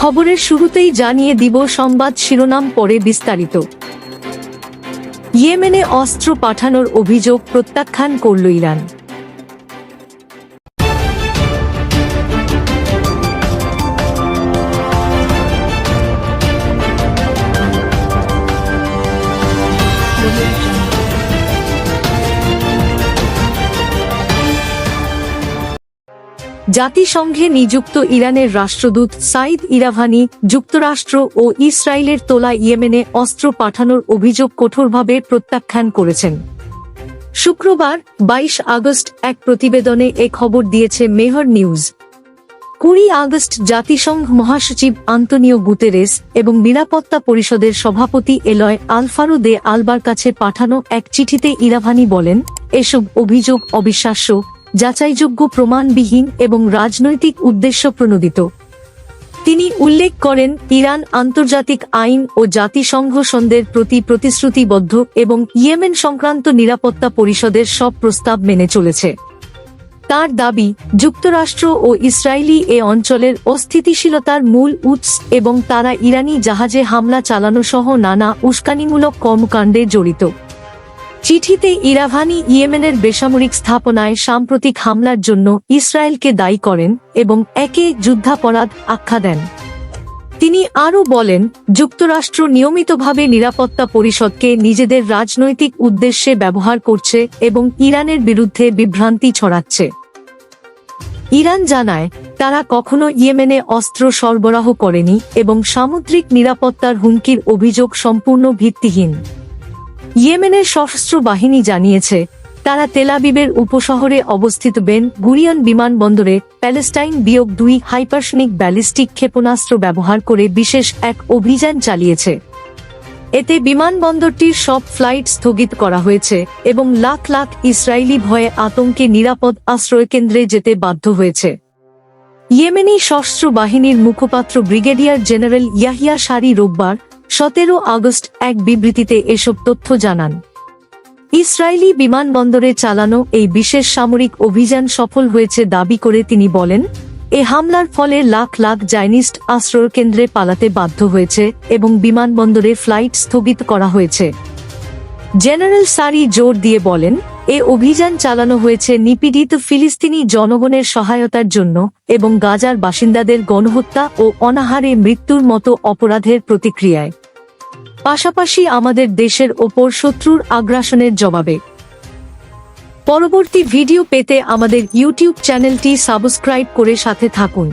খবরের শুরুতেই জানিয়ে দিব সংবাদ শিরোনাম পরে বিস্তারিত। ইয়েমেনে অস্ত্র পাঠানোর অভিযোগ প্রত্যাখ্যান করল ইরান। জাতিসংঘে নিযুক্ত ইরানের রাষ্ট্রদূত সাইদ ইরাভানি যুক্তরাষ্ট্র ও ইসরায়েলের তোলা ইয়েমেনে অস্ত্র পাঠানোর অভিযোগ কঠোরভাবে প্রত্যাখ্যান করেছেন। শুক্রবার, বাইশ আগস্ট, এক প্রতিবেদনে এ খবর দিয়েছে মেহর নিউজ। কুড়ি আগস্ট, জাতিসংঘ মহাসচিব আন্তনিও গুতেরেস এবং নিরাপত্তা পরিষদের সভাপতি এলয় আলফারো দে আলবার কাছে পাঠানো এক চিঠিতে ইরাভানি বলেন, এসব অভিযোগ অবিশ্বাস্য। যাচাইযোগ্য প্রমাণবিহীন এবং রাজনৈতিক উদ্দেশ্য প্রণোদিত। তিনি উল্লেখ করেন, ইরান আন্তর্জাতিক আইন ও জাতিসংঘ সন্ধ্যের প্রতি প্রতিশ্রুতিবদ্ধ এবং ইয়েমেন সংক্রান্ত নিরাপত্তা পরিষদের সব প্রস্তাব মেনে চলেছে। তার দাবি, যুক্তরাষ্ট্র ও ইসরায়েলি এ অঞ্চলের অস্থিতিশীলতার মূল উৎস এবং তারা ইরানি জাহাজে হামলা চালানো সহ নানা উস্কানিমূলক কর্মকাণ্ডে জড়িত। চিঠিতে ইরাভানি ইয়েমেনের বেসামরিক স্থাপনায় সাম্প্রতিক হামলার জন্য ইসরায়েলকে দায়ী করেন এবং একে যুদ্ধাপরাধ আখ্যা দেন। তিনি আরও বলেন, যুক্তরাষ্ট্র নিয়মিতভাবে নিরাপত্তা পরিষদকে নিজেদের রাজনৈতিক উদ্দেশ্যে ব্যবহার করছে এবং ইরানের বিরুদ্ধে বিভ্রান্তি ছড়াচ্ছে। ইরান জানায়, তারা কখনো ইয়েমেনে অস্ত্র সরবরাহ করেনি এবং সামুদ্রিক নিরাপত্তার হুমকির অভিযোগ সম্পূর্ণ ভিত্তিহীন। ইয়েমেনের সশস্ত্র বাহিনী জানিয়েছে, তারা তেলাবিবের উপশহরে অবস্থিত বেন গুরিয়ান বিমানবন্দরে প্যালেস্টাইন বিয়োগ দুই হাইপারসনিক ব্যালিস্টিক ক্ষেপণাস্ত্র ব্যবহার করে বিশেষ এক অভিযান চালিয়েছে। এতে বিমানবন্দরটির সব ফ্লাইট স্থগিত করা হয়েছে এবং লাখ লাখ ইসরায়েলি ভয়ে আতঙ্কে নিরাপদ আশ্রয়কেন্দ্রে যেতে বাধ্য হয়েছে। ইয়েমেনি সশস্ত্র বাহিনীর মুখপাত্র ব্রিগেডিয়ার জেনারেল ইয়াহিয়া সারি রোববার সতেরো আগস্ট এক বিবৃতিতে এসব তথ্য জানান। ইসরায়েলি বিমানবন্দরে চালানো এই বিশেষ সামরিক অভিযান সফল হয়েছে দাবি করে তিনি বলেন, এ হামলার ফলে লাখ লাখ জাইনিস্ট আশ্রয়কেন্দ্রে পালাতে বাধ্য হয়েছে এবং বিমানবন্দরে ফ্লাইট স্থগিত করা হয়েছে। জেনারেল সারি জোর দিয়ে বলেন, এ অভিযান চালানো হয়েছে নিপীড়িত ফিলিস্তিনি জনগণের সহায়তার জন্য এবং গাজার বাসিন্দাদের গণহত্যা ও অনাহারে মৃত্যুর মতো অপরাধের প্রতিক্রিয়ায়। পাশাপাশি আমাদের দেশের ওপর শত্রুর আগ্রাসনের জবাবে। পরবর্তী ভিডিও পেতে আমাদের ইউটিউব চ্যানেলটি সাবস্ক্রাইব করে সাথে থাকুন।